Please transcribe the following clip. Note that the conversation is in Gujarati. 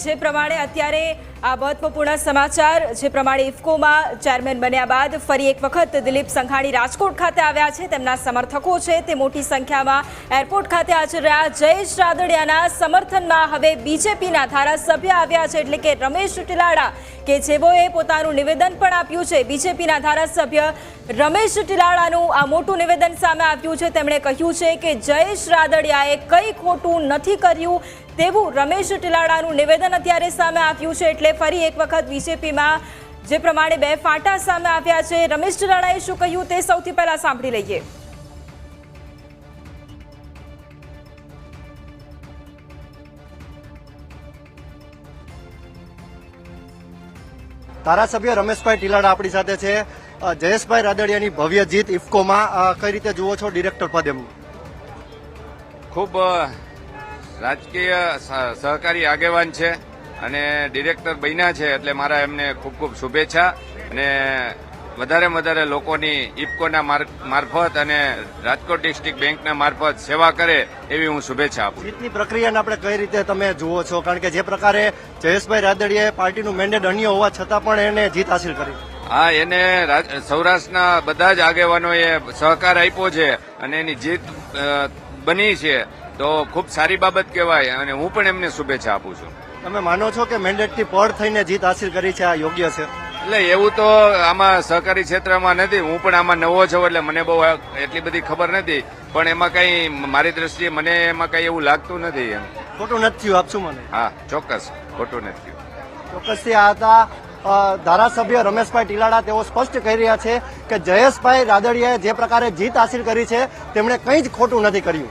જે પ્રમાણે અત્યારે આ મહત્વપૂર્ણ સમાચાર જે પ્રમાણે ઇફકોમાં ચેરમેન બન્યા બાદ ફરી એક વખત દિલીપ સંઘાણી રાજકોટ ખાતે આવ્યા છે. તેમના સમર્થકો છે તે મોટી સંખ્યામાં એરપોર્ટ ખાતે હાજર રહ્યા. જયેશ રાદડિયાના સમર્થનમાં હવે બીજેપીના ધારાસભ્ય આવ્યા છે એટલે કે રમેશ ટીલાડા, કે જેઓએ પોતાનું નિવેદન પણ આપ્યું છે. બીજેપીના ધારાસભ્ય રમેશ ટીલાડાનું આ મોટું નિવેદન સામે આવ્યું છે. તેમણે કહ્યું છે કે જયેશ રાદડિયાએ કંઈ ખોટું નથી કર્યું તેવું રમેશ ટીલાડાનું નિવેદન અત્યારે સામે આવ્યું છે એટલે ફરી એક વખત બીજેપીમાં જે પ્રમાણે બે ફાટા સામે આવ્યા છે. રમેશ ટીલાડાએ શું કહ્યું તે સૌથી પહેલા સાંભળી લઈએ. ધારાસભ્ય રમેશભાઈ ટીલાડા આપણી સાથે છે. જયેશભાઈ રાદડિયાની ભવ્ય જીત ઇફકોમાં કઈ રીતે જુઓ છો ડિરેક્ટર પદ એમનું ખૂબ રાજકીય સહકારી આગેવાન છે. અને ડિરેક્ટર બન્યા છે એટલે મારા એમને ખૂબ ખૂબ શુભેચ્છા. અને વધારે વધારે લોકોની ઇફકોના માર- મારફત અને રાજકોટ ડિસ્ટ્રિક્ટ બેંકના મારફત સેવા કરે એવી હું શુભેચ્છા આપું જીતની પ્રક્રિયાને આપણે કઈ રીતે તમે જુઓ છો? કારણ કે જે પ્રકારે જયેશભાઈ રાદડિયાએ પાર્ટીનું મેન્ડેટ અન્ય હોવા છતાં પણ એને જીત હાંસિલ કરી. હા એને સૌરાષ્ટ્રના બધા જ આગેવાનોએ સહકાર આપ્યો છે અને એની જીત બની છે. તો ખૂબ સારી બાબત કહેવાય અને હું પણ એમને શુભેચ્છા આપું છું. તમે માનો છો કે મેન્ડેટથી પડ થઈને જીત હાંસિલ કરી છે આ યોગ્ય છે? એટલે એવું તો આમાં સહકારી ક્ષેત્રમાં નથી હું પણ આમાં નવો છું એટલે મને બહુ એટલી બધી ખબર નથી પણ એમાં કઈ મારી દ્રષ્ટિએ મને એમાં કઈ એવું લાગતું નથી એમ. ખોટું નથી થયું આપશું મને હા ચોક્કસ ખોટું નથી થયું. ચોક્કસથી આ હતા ધારાસભ્ય રમેશભાઈ ટીલાડા તેઓ સ્પષ્ટ કહી રહ્યા છે કે જયેશભાઈ રાદડિયાએ જે પ્રકારે જીત હાંસિલ કરી છે તેમણે કંઈ જ ખોટું નથી કર્યું.